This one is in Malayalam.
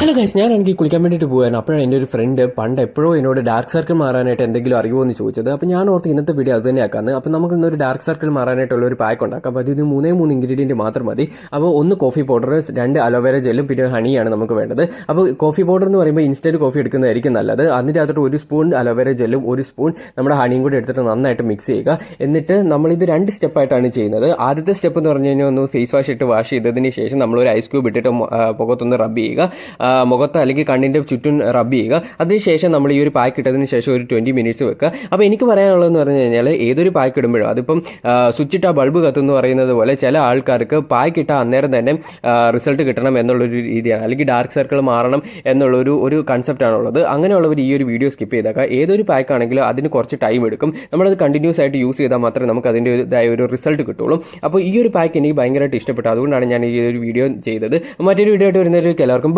ഹലോ ഗൈസ് ഞാൻ എനിക്ക് കുളിക്കാൻ വേണ്ടിയിട്ട് പോകാൻ അപ്പോഴാണ് എന്റെ ഒരു ഫ്രണ്ട് പണ്ട് എപ്പോഴും എന്നോട് ഡാർക്ക് സർക്കിൾ മാറാനായിട്ട് എന്തെങ്കിലും അറിയുമോ എന്ന് ചോദിച്ചത്. അപ്പോൾ ഞാൻ ഓർത്ത് ഇന്നത്തെ വീഡിയോ അത് തന്നെ ആക്കാന്ന് അപ്പോൾ നമുക്ക് ഇന്നൊരു ഡാർക്ക് സർക്കിൾ മാറാനായിട്ടുള്ള ഒരു പാക്ക് ഉണ്ടാക്കാം. അപ്പോൾ ഇതിന് മൂന്നേ മൂന്ന് ഇൻഗ്രീഡിയന്റ് മാത്രം മതി. അപ്പോൾ ഒന്ന് കോഫി പൗഡർ രണ്ട് അലോവേര ജെല്ലും പിന്നെ ഹണിയാണ് നമുക്ക് വേണ്ടത്. അപ്പോൾ കോഫി പൗഡർ എന്ന് പറയുമ്പോൾ ഇൻസ്റ്റന്റ് കോഫി എടുക്കുന്നതായിരിക്കും നല്ലത്. അതിന്റെ അകത്തോട്ട് ഒരു സ്പൂൺ അലോവേര ജെല്ലും ഒരു സ്പൂൺ നമ്മുടെ ഹണിയും കൂടി എടുത്തിട്ട് നന്നായിട്ട് മിക്സ് ചെയ്യുക. എന്നിട്ട് നമ്മളിത് രണ്ട് സ്റ്റെപ്പായിട്ടാണ് ചെയ്യുന്നത്. ആദ്യത്തെ സ്റ്റെപ്പ് എന്ന് പറഞ്ഞു കഴിഞ്ഞാൽ ഒന്ന് ഫേസ് വാഷ് ഇട്ട് വാഷ് ചെയ്തതിന് ശേഷം നമ്മളൊരു ഐസ് ക്യൂബ് ഇട്ടിട്ട് പുറത്തൊന്ന് റബ്ബ് ചെയ്യുക. മുഖത്ത് അല്ലെങ്കിൽ കണ്ണിന്റെ ചുറ്റും റബ്ബ് ചെയ്യുക. അതിനുശേഷം നമ്മൾ ഈ ഒരു പാക്ക് ഇട്ടതിന് ശേഷം ഒരു ട്വന്റി മിനിറ്റ്സ് വെക്കുക. അപ്പോൾ എനിക്ക് പറയാനുള്ളതെന്ന് പറഞ്ഞു കഴിഞ്ഞാൽ ഏതൊരു പാക്ക് ഇടുമ്പോഴും അതിപ്പം സ്വിച്ച് ഇട്ട ബൾബ് കത്തുന്നു പറയുന്നത് പോലെ ചില ആൾക്കാർക്ക് പാക്ക് ഇട്ട അന്നേരം തന്നെ റിസൾട്ട് കിട്ടണം എന്നുള്ളൊരു രീതിയാണ്. അല്ലെങ്കിൽ ഡാർക്ക് സർക്കിൾ മാറണം എന്നുള്ളൊരു ഒരു കൺസെപ്റ്റാണുള്ളത് അങ്ങനെയുള്ളവർ ഈ ഒരു വീഡിയോ സ്കിപ്പ് ചെയ്തേക്കുക. ഏതൊരു പാക്ക് ആണെങ്കിലും അതിന് കുറച്ച് ടൈം എടുക്കും. നമ്മളത് കണ്ടിന്യൂസ് ആയിട്ട് യൂസ് ചെയ്താൽ മാത്രമേ നമുക്ക് അതിന്റെ ഇതായ ഒരു റിസൾട്ട് കിട്ടുള്ളൂ. അപ്പോൾ ഈ ഒരു പാക്ക് എനിക്ക് ഭയങ്കരമായിട്ട് ഇഷ്ടപ്പെട്ടു. അതുകൊണ്ടാണ് ഞാൻ ഈ ഒരു വീഡിയോ ചെയ്തത്. മറ്റൊരു വീഡിയോ ആയിട്ട് വരുന്നതിലേക്ക് എല്ലാവർക്കും.